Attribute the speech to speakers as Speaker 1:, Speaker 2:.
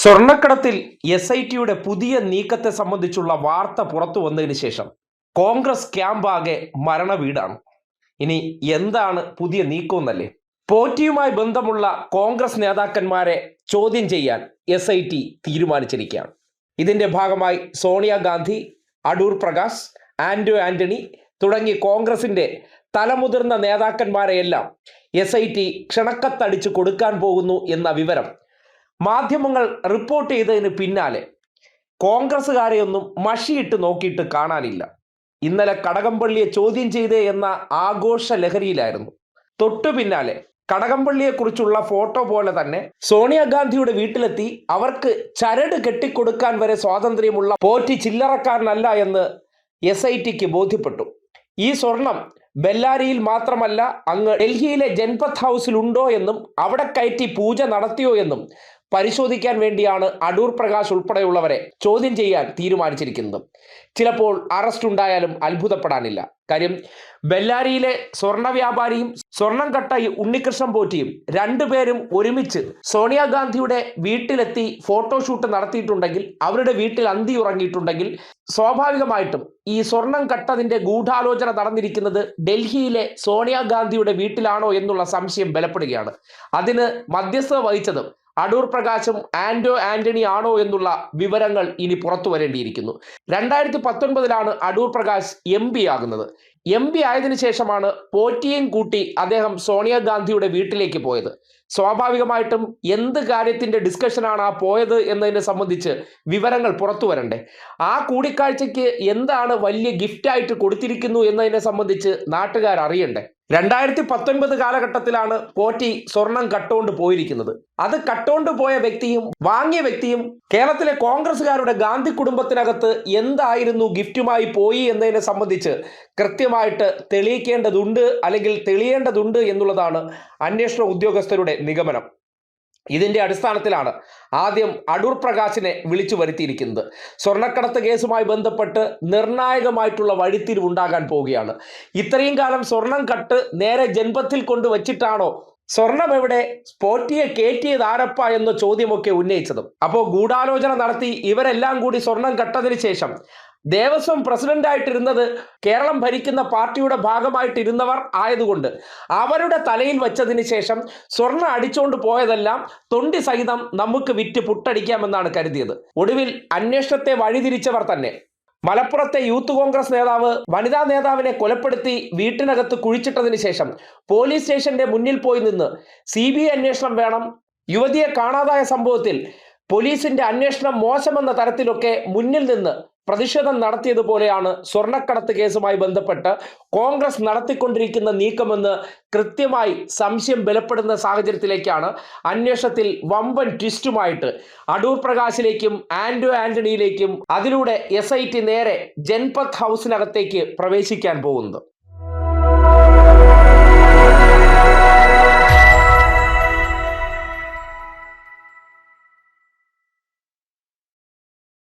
Speaker 1: സ്വർണക്കടത്തിൽ S I ടിയുടെ പുതിയ നീക്കത്തെ സംബന്ധിച്ചുള്ള വാർത്ത പുറത്തു വന്നതിന് ശേഷം കോൺഗ്രസ് ക്യാമ്പാകെ മരണവീടാണ്. ഇനി എന്താണ് പുതിയ നീക്കമെന്നല്ലേ? പോറ്റിയുമായി ബന്ധമുള്ള കോൺഗ്രസ് നേതാക്കന്മാരെ ചോദ്യം ചെയ്യാൻ എസ് ഐ ടി തീരുമാനിച്ചിരിക്കുകയാണ്. ഇതിന്റെ ഭാഗമായി സോണിയാഗാന്ധി അടൂർ പ്രകാശ് ആന്റോ ആന്റണി തുടങ്ങി കോൺഗ്രസിന്റെ തലമുതിർന്ന നേതാക്കന്മാരെയെല്ലാം എസ് ഐ ടി ക്ഷണക്കത്തടിച്ചു കൊടുക്കാൻ പോകുന്നു എന്ന വിവരം മാധ്യമങ്ങൾ റിപ്പോർട്ട് ചെയ്തതിന് പിന്നാലെ കോൺഗ്രസ്സുകാരെയൊന്നും മഷിയിട്ട് നോക്കിയിട്ട് കാണാനില്ല. ഇന്നലെ കടകംപള്ളിയെ ചോദ്യം ചെയ്തേ എന്ന ആഘോഷ ലഹരിയിലായിരുന്നു. തൊട്ടു പിന്നാലെ കടകംപള്ളിയെക്കുറിച്ചുള്ള ഫോട്ടോ പോലെ തന്നെ സോണിയാഗാന്ധിയുടെ വീട്ടിലെത്തി അവർക്ക് ചരട് കെട്ടിക്കൊടുക്കാൻ വരെ സ്വാതന്ത്ര്യമുള്ള പോറ്റി ചില്ലറക്കാരനല്ല എന്ന് എസ് ഐ ടിക്ക് ബോധ്യപ്പെട്ടു. ഈ സ്വർണം ബെല്ലാരിയിൽ മാത്രമല്ല അങ്ങ് ഡൽഹിയിലെ ജൻപത് ഹൗസിൽ ഉണ്ടോ എന്നും അവിടെ കയറ്റി പൂജ നടത്തിയോ എന്നും പരിശോധിക്കാൻ വേണ്ടിയാണ് അടൂർ പ്രകാശ് ഉൾപ്പെടെയുള്ളവരെ ചോദ്യം ചെയ്യാൻ തീരുമാനിച്ചിരിക്കുന്നത്. ചിലപ്പോൾ അറസ്റ്റ് ഉണ്ടായാലും അത്ഭുതപ്പെടാനില്ല. കാര്യം ബെല്ലാരിയിലെ സ്വർണ വ്യാപാരിയും സ്വർണം കട്ട ഉണ്ണികൃഷ്ണൻ പോറ്റിയും രണ്ടുപേരും ഒരുമിച്ച് സോണിയാഗാന്ധിയുടെ വീട്ടിലെത്തി ഫോട്ടോഷൂട്ട് നടത്തിയിട്ടുണ്ടെങ്കിൽ അവരുടെ വീട്ടിൽ അന്തി ഉറങ്ങിയിട്ടുണ്ടെങ്കിൽ സ്വാഭാവികമായിട്ടും ഈ സ്വർണം കട്ടതിന്റെ ഗൂഢാലോചന നടന്നിരിക്കുന്നത് ഡൽഹിയിലെ സോണിയാഗാന്ധിയുടെ വീട്ടിലാണോ എന്നുള്ള സംശയം ബലപ്പെടുകയാണ്. അതിന് മധ്യസ്ഥത വഹിച്ചതും അടൂർ പ്രകാശും ആന്റോ ആന്റണി ആണോ എന്നുള്ള വിവരങ്ങൾ ഇനി പുറത്തു വരേണ്ടിയിരിക്കുന്നു. രണ്ടായിരത്തി പത്തൊൻപതിലാണ് അടൂർ പ്രകാശ് എം പി ആകുന്നത്. എം പി ആയതിനു ശേഷമാണ് പോറ്റിയും കൂട്ടി അദ്ദേഹം സോണിയാഗാന്ധിയുടെ വീട്ടിലേക്ക് പോയത്. സ്വാഭാവികമായിട്ടും എന്ത് കാര്യത്തിന്റെ ഡിസ്കഷനാണ് ആ പോയത് എന്നതിനെ സംബന്ധിച്ച് വിവരങ്ങൾ പുറത്തു വരണ്ടേ. ആ കൂടിക്കാഴ്ചയ്ക്ക് എന്താണ് വലിയ ഗിഫ്റ്റായിട്ട് കൊടുത്തിരിക്കുന്നു എന്നതിനെ സംബന്ധിച്ച് നാട്ടുകാർ അറിയണ്ടേ. രണ്ടായിരത്തി പത്തൊൻപത് കാലഘട്ടത്തിലാണ് പോറ്റി സ്വർണം കട്ടുകൊണ്ട് പോയിരിക്കുന്നത്. അത് കട്ടുകൊണ്ട് പോയ വ്യക്തിയും വാങ്ങിയ വ്യക്തിയും കേരളത്തിലെ കോൺഗ്രസ്സുകാരുടെ ഗാന്ധി കുടുംബത്തിനകത്ത് എന്തായിരുന്നു ഗിഫ്റ്റുമായി പോയി എന്നതിനെ സംബന്ധിച്ച് കൃത്യമായിട്ട് തെളിയിക്കേണ്ടതുണ്ട് അല്ലെങ്കിൽ തെളിയേണ്ടതുണ്ട് എന്നുള്ളതാണ് അന്വേഷണ ഉദ്യോഗസ്ഥരുടെ നിഗമനം. ഇതിന്റെ അടിസ്ഥാനത്തിലാണ് ആദ്യം അടൂർ പ്രകാശിനെ വിളിച്ചു വരുത്തിയിരിക്കുന്നത്. സ്വർണക്കടത്ത് കേസുമായി ബന്ധപ്പെട്ട് നിർണായകമായിട്ടുള്ള വഴിത്തിരിവുണ്ടാകാൻ പോവുകയാണ്. ഇത്രയും കാലം സ്വർണം കട്ട് നേരെ ജന്മത്തിൽ കൊണ്ടുവച്ചിട്ടാണോ സ്വർണം എവിടെ? സ്പോറ്റിയെ കയറ്റിയത് ആരപ്പ എന്ന ചോദ്യമൊക്കെ ഉന്നയിച്ചതും. അപ്പോൾ ഗൂഢാലോചന നടത്തി ഇവരെല്ലാം കൂടി സ്വർണം കട്ടതിന് ശേഷം ദേവസ്വം പ്രസിഡന്റായിട്ടിരുന്നത് കേരളം ഭരിക്കുന്ന പാർട്ടിയുടെ ഭാഗമായിട്ടിരുന്നവർ ആയതുകൊണ്ട് അവരുടെ തലയിൽ വെച്ചതിന് ശേഷം സ്വർണ അടിച്ചുകൊണ്ട് പോയതെല്ലാം തൊണ്ടി സഹിതം നമുക്ക് വിറ്റ് പുട്ടടിക്കാമെന്നാണ് കരുതിയത്. ഒടുവിൽ അന്വേഷണത്തെ വഴിതിരിച്ചവർ തന്നെ. മലപ്പുറത്തെ യൂത്ത് കോൺഗ്രസ് നേതാവ് വനിതാ നേതാവിനെ കൊലപ്പെടുത്തി വീട്ടിനകത്ത് കുഴിച്ചിട്ടതിന് ശേഷം പോലീസ് സ്റ്റേഷന്റെ മുന്നിൽ പോയി നിന്ന് സി അന്വേഷണം വേണം. യുവതിയെ കാണാതായ സംഭവത്തിൽ പോലീസിന്റെ അന്വേഷണം മോശമെന്ന തരത്തിലൊക്കെ മുന്നിൽ നിന്ന് പ്രതിഷേധം നടത്തിയതുപോലെയാണ് സ്വർണക്കടത്ത് കേസുമായി ബന്ധപ്പെട്ട് കോൺഗ്രസ് നടത്തിക്കൊണ്ടിരിക്കുന്ന നീക്കമെന്ന് കൃത്യമായി സംശയം ബലപ്പെടുന്ന സാഹചര്യത്തിലേക്കാണ് അന്വേഷണത്തിൽ വമ്പൻ ട്വിസ്റ്റുമായിട്ട് അടൂർ പ്രകാശിലേക്കും ആൻഡോ ആന്റണിയിലേക്കും അതിലൂടെ എസ് നേരെ ജൻപത് ഹൗസിനകത്തേക്ക് പ്രവേശിക്കാൻ പോകുന്നത്.